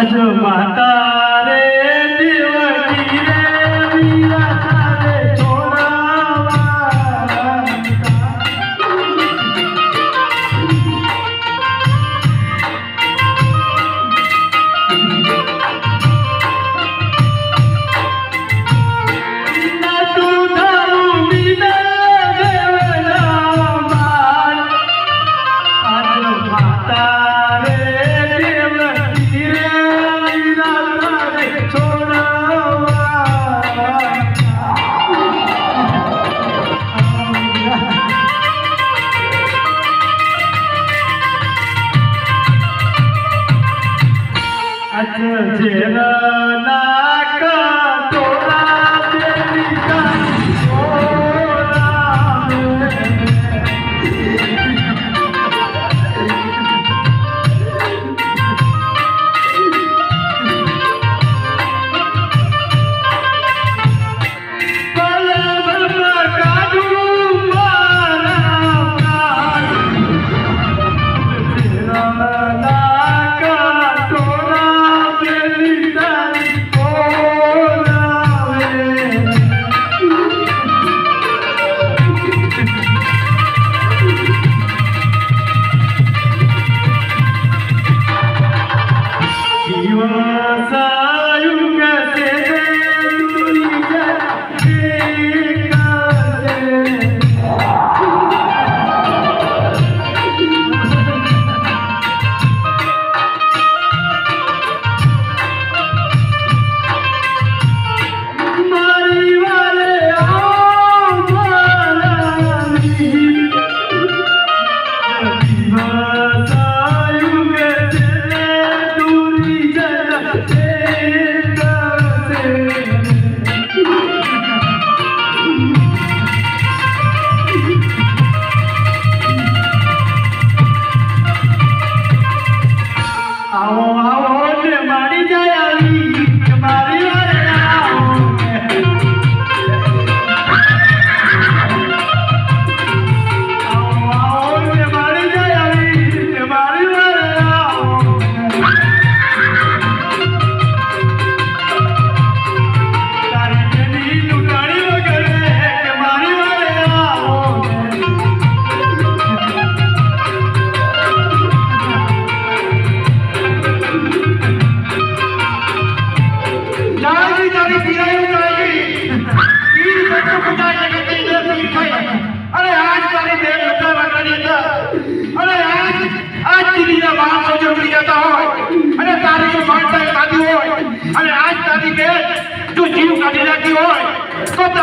अजो माता 自己的那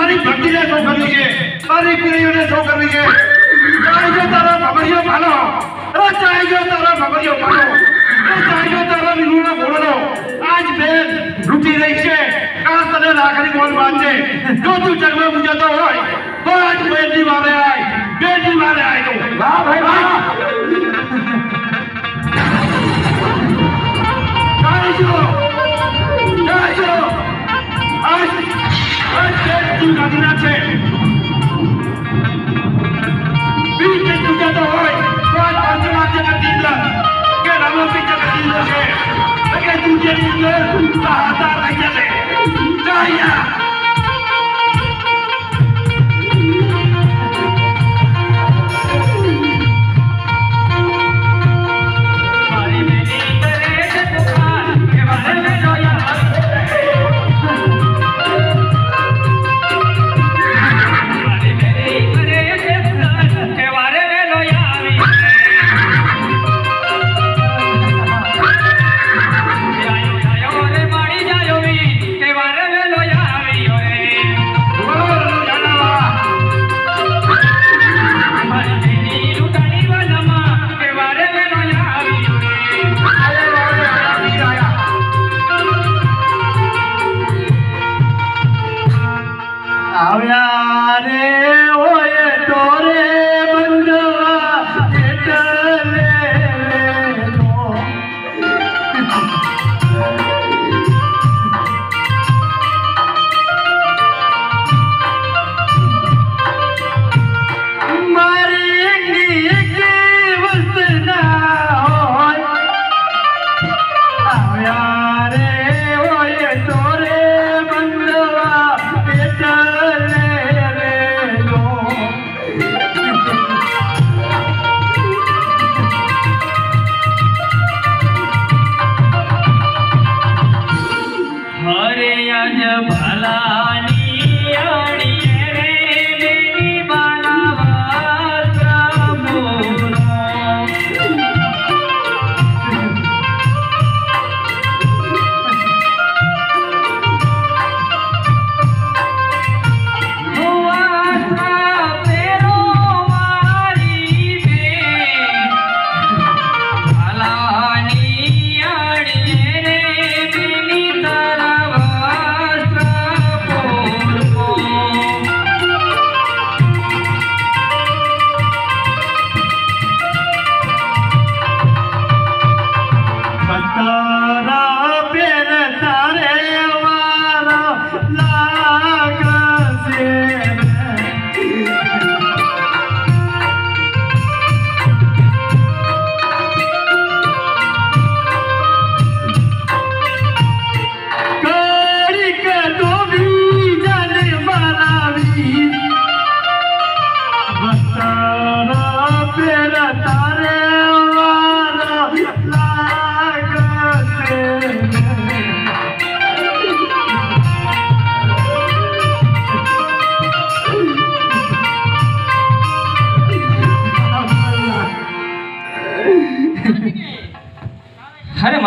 તમારી ભક્તિને શું કરવી છે. તમારી પીડીઓને શું કરવી છે. স্বাধীন আছে? দিল্লি যুদ্ধ হয়। কোন অঞ্চল জায়গা দিল্লা কে রামপি জায়গা দিল্লা সে তাকে দুজে দিল্লা তাহাতা রাখলে চাইয়া Mata.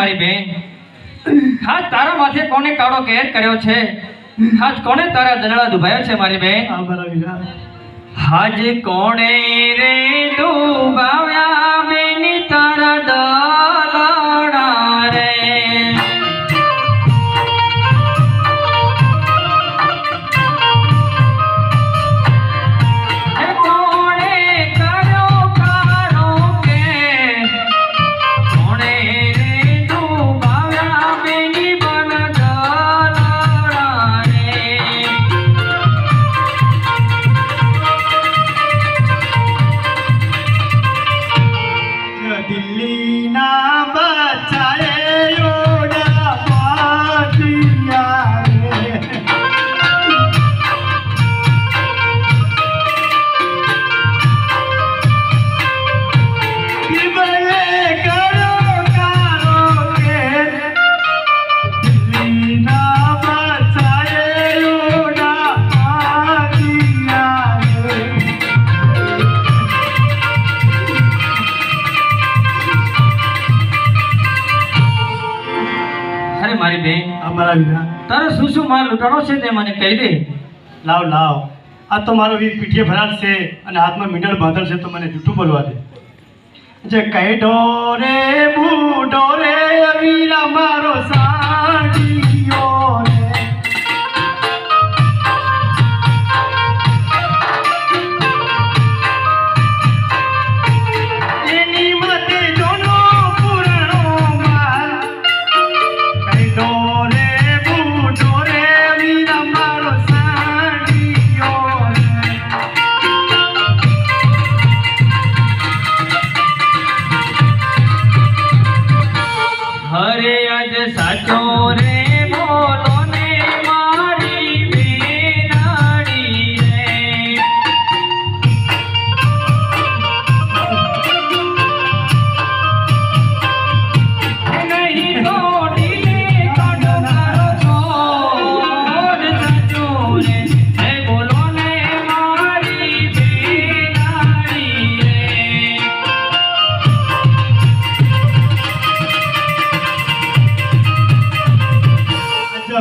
મારી બેન. આજ તારા માથે કોને કાળો કેર કર્યો છે? આજ કોને તારા દનડા દુભાયો છે મારી બેન? હાજ કોણે રે દુભાવ્યા બેન અરે મારી બેન? અમારા વિના. તારે શું શું માલ લૂંટાણો છે તે મને કહી દે. લાવ લાવ. આ તો મારો વીર પીઠીએ ફરાર છે અને હાથમાં મીડલ બાંધલ છે તો મને જૂઠું બોલવા દે. જે કહી ડોરે બુડો રે વીરા મારો સાડી.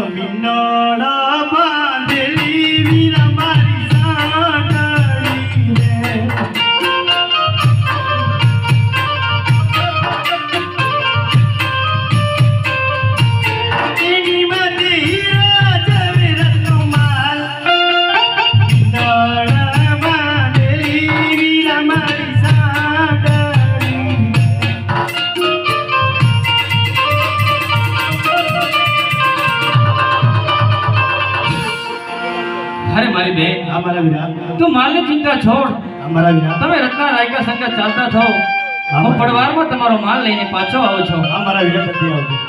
minnaala મારા વીરા તું માલની ચિંતા છોડ. અમારા મારા વીરા તમે રત્ના રાયકા સંગત ચાલતા થો હું પડવારમાં તમારો માલ લઈને પાછો આવો છો. આ મારા વીરા આવજો